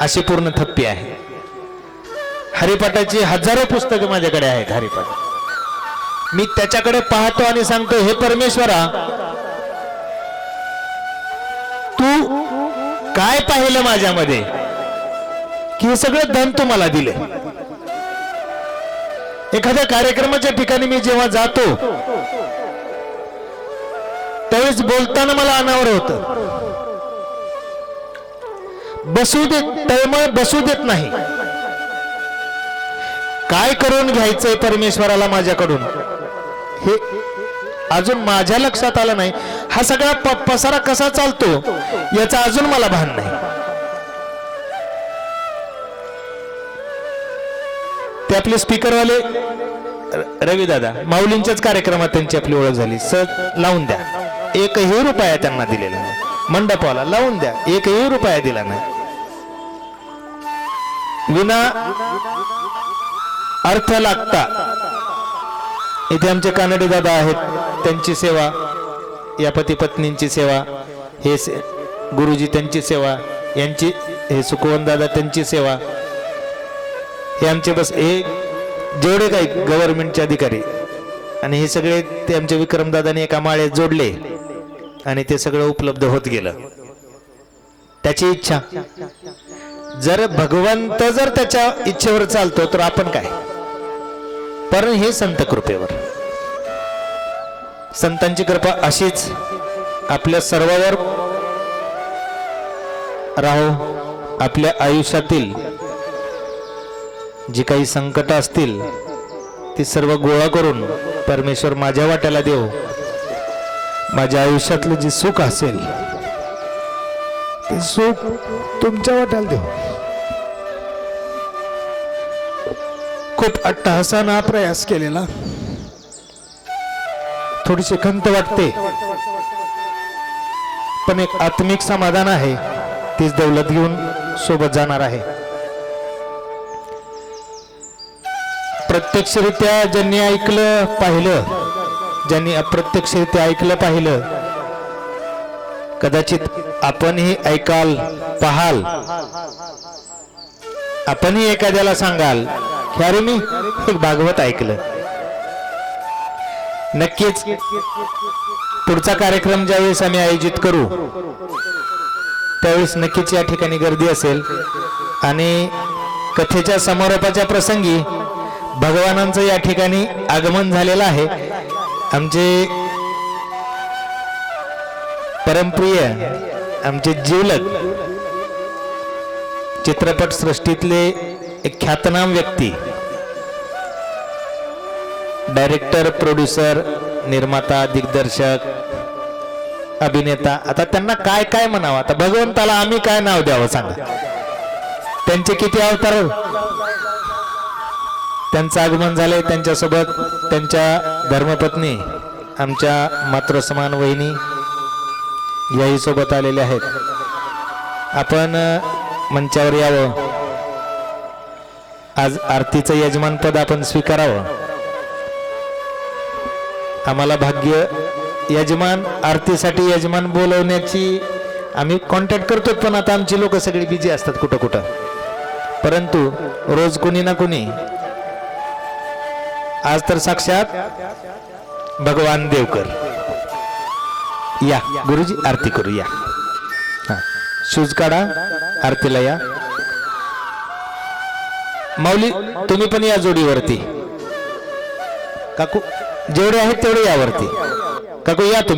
अशी पूर्ण थप्पी आहे. हरिपाठाची हजारो पुस्तकं माझ्याकडे आहेत हरिपाठ. मी त्याच्याकडे पाहतो आणि सांगतो हे परमेश्वरा तू काय पाहिलं माझ्यामध्ये? की हे सगळं धन तू मला दिले. एखाद्या कार्यक्रमाच्या ठिकाणी मी जेव्हा जातो त्यावेळेस बोलताना मला अनावर होत. बसू देत तळमळ बसू देत नाही. काय करून घ्यायचंय परमेश्वराला माझ्याकडून? हे अजून माझ्या लक्षात आलं नाही. हा सगळा पसारा कसा चालतो याचा अजून मला भान नाही. ते आपले स्पीकरवाले रवी दादा. माऊलींच्याच कार्यक्रमात त्यांची आपली ओळख झाली. सर लावून द्या. एकही रुपया त्यांना दिलेला नाही. मंडपाला लावून द्या. एकही रुपया दिला नाही. विना अर्थ लागता. इथे आमचे कानडे दादा आहेत त्यांची सेवा या पती पत्नींची सेवा हे से- गुरुजी त्यांची सेवा यांची हे सुखवन दादा त्यांची सेवा. हे आमचे बस हे जेवढे काही गव्हर्नमेंटचे अधिकारी आणि हे सगळे ते आमच्या विक्रमदादाने एका माळ्यात जोडले आणि ते सगळं उपलब्ध होत गेलं. त्याची इच्छा. जर भगवंत जर त्याच्या इच्छेवर चालतो तर आपण काय? पण हे संत कृपेवर. संतांची कृपा अशीच आपल्या सर्वावर राहो आपल्या आयुष्यातील जी काही संकट असतील ती सर्व गोळा करून परमेश्वर माझ्या वाट्याला देव माझ्या आयुष्यातलं जे सुख असेल ते सुख तुमच्या वाट्याला देव. खूप अट्टहासानं प्रयास केलेला. थोडीशी खंत वाटते. पण एक आत्मिक समाधान आहे. तीच दौलत घेऊन सोबत जाणार आहे. प्रत्यक्षरित्या ज्यांनी ऐकलं पाहिलं ज्यांनी अप्रत्यक्षरित्या ऐकलं पाहिलं कदाचित आपणही ऐकाल पाहाल. आपणही एखाद्याला सांगाल की अरे मी? एक भागवत ऐकलं. नक्कीच पुढचा कार्यक्रम ज्यावेळेस आम्ही आयोजित करू त्यावेळेस नक्कीच या ठिकाणी गर्दी असेल. आणि कथेच्या समारोपाच्या प्रसंगी भगवानांचं या ठिकाणी आगमन झालेलं आहे. आमचे परमप्रिय आमचे जीवलक चित्रपट सृष्टीतले एक ख्यातनाम व्यक्ती. डायरेक्टर प्रोड्युसर निर्माता दिग्दर्शक अभिनेता. आता त्यांना काय काय म्हणावं? आता भगवंताला आम्ही काय नाव द्यावं सांगा? त्यांचे किती अवतार? त्यांचं आगमन झालंय त्यांच्यासोबत. त्यांच्या धर्मपत्नी आमच्या मातृसमान वहिनी याही सोबत आलेल्या आहेत. आपण मंचावर यावं. आज आरतीचं यजमानपद आपण स्वीकारावं. आम्हाला भाग्य यजमान आरतीसाठी यजमान बोलवण्याची आम्ही कॉन्टॅक्ट करतो पण आता आमची लोक सगळी बिझी असतात कुठं कुठं. परंतु रोज कोणी ना कोणी आज तर साक्षात भगवान देवकर. या गुरुजी आरती करू या हा शूज काढा आरतीला या. माऊली तुम्ही पण या जोडीवरती. काकू. जेवढे आहेत तेवढे यावरती. काकू या तुम्ही.